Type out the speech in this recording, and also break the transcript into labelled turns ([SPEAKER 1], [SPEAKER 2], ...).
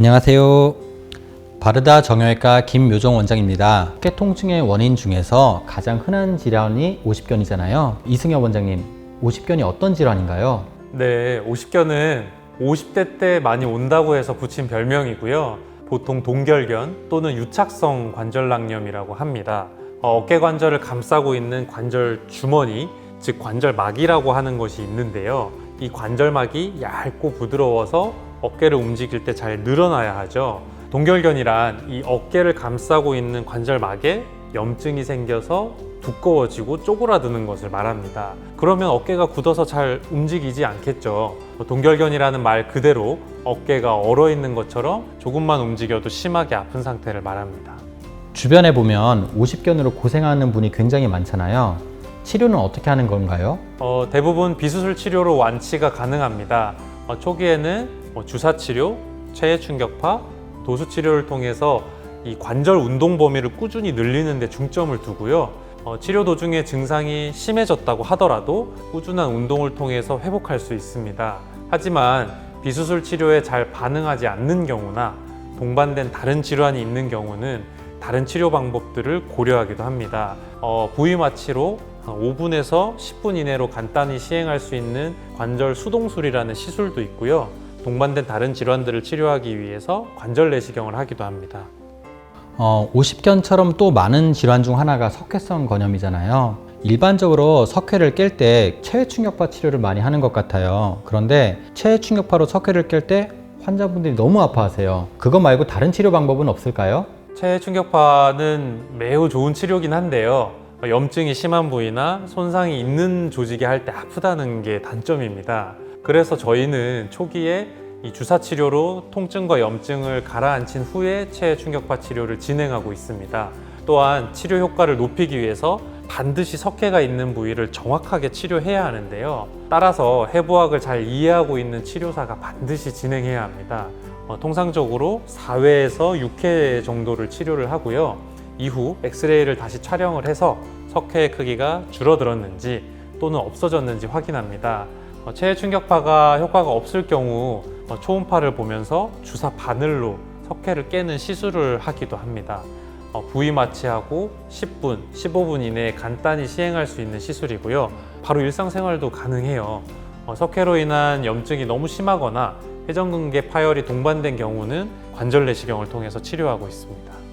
[SPEAKER 1] 안녕하세요. 바르다 정형외과 김묘정 원장입니다. 어깨 통증의 원인 중에서 가장 흔한 질환이 오십견이잖아요. 이승엽 원장님, 오십견이 어떤 질환인가요?
[SPEAKER 2] 네, 오십견은 50대 때 많이 온다고 해서 붙인 별명이고요. 보통 동결견 또는 유착성 관절낭염이라고 합니다. 어, 어깨 관절을 감싸고 있는 관절 주머니, 즉 관절막이라고 하는 것이 있는데요. 이 관절막이 얇고 부드러워서 어깨를 움직일 때 잘 늘어나야 하죠. 동결견이란 이 어깨를 감싸고 있는 관절막에 염증이 생겨서 두꺼워지고 쪼그라드는 것을 말합니다. 그러면 어깨가 굳어서 잘 움직이지 않겠죠. 동결견이라는 말 그대로 어깨가 얼어 있는 것처럼 조금만 움직여도 심하게 아픈 상태를 말합니다.
[SPEAKER 1] 주변에 보면 오십견으로 고생하는 분이 굉장히 많잖아요. 치료는 어떻게 하는 건가요?
[SPEAKER 2] 어, 대부분 비수술 치료로 완치가 가능합니다. 어, 초기에는 뭐 주사 치료, 체해 충격파, 도수 치료를 통해서 이 관절 운동 범위를 꾸준히 늘리는 데 중점을 두고요. 어, 치료 도중에 증상이 심해졌다고 하더라도 꾸준한 운동을 통해서 회복할 수 있습니다. 하지만 비수술 치료에 잘 반응하지 않는 경우나 동반된 다른 질환이 있는 경우는 다른 치료 방법들을 고려하기도 합니다. 어, 부위 마취로 한 5분에서 10분 이내로 간단히 시행할 수 있는 관절 수동술이라는 시술도 있고요. 동반된 다른 질환들을 치료하기 위해서 관절 내시경을 하기도 합니다.
[SPEAKER 1] 어, 오십견처럼 또 많은 질환 중 하나가 석회성 건염이잖아요. 일반적으로 석회를 깰 때 체외 충격파 치료를 많이 하는 것 같아요. 그런데 체외 충격파로 석회를 깰 때 환자분들이 너무 아파하세요. 그거 말고 다른 치료 방법은 없을까요?
[SPEAKER 2] 체해 충격파는 매우 좋은 치료긴 한데요. 염증이 심한 부위나 손상이 있는 조직에 할 때 아프다는 게 단점입니다. 그래서 저희는 초기에 이 주사 치료로 통증과 염증을 가라앉힌 후에 체해 충격파 치료를 진행하고 있습니다. 또한 치료 효과를 높이기 위해서 반드시 석회가 있는 부위를 정확하게 치료해야 하는데요. 따라서 해부학을 잘 이해하고 있는 치료사가 반드시 진행해야 합니다. 어, 통상적으로 4회에서 6회 정도를 치료를 하고요. 이후 엑스레이를 다시 촬영을 해서 석회의 크기가 줄어들었는지 또는 없어졌는지 확인합니다. 어, 체해 충격파가 효과가 없을 경우 어, 초음파를 보면서 주사 바늘로 석회를 깨는 시술을 하기도 합니다. 어, 부위 마취하고 10분, 15분 이내에 간단히 시행할 수 있는 시술이고요. 바로 일상생활도 가능해요. 어, 석회로 인한 염증이 너무 심하거나 회전근개 파열이 동반된 경우는 관절 내시경을 통해서 치료하고 있습니다.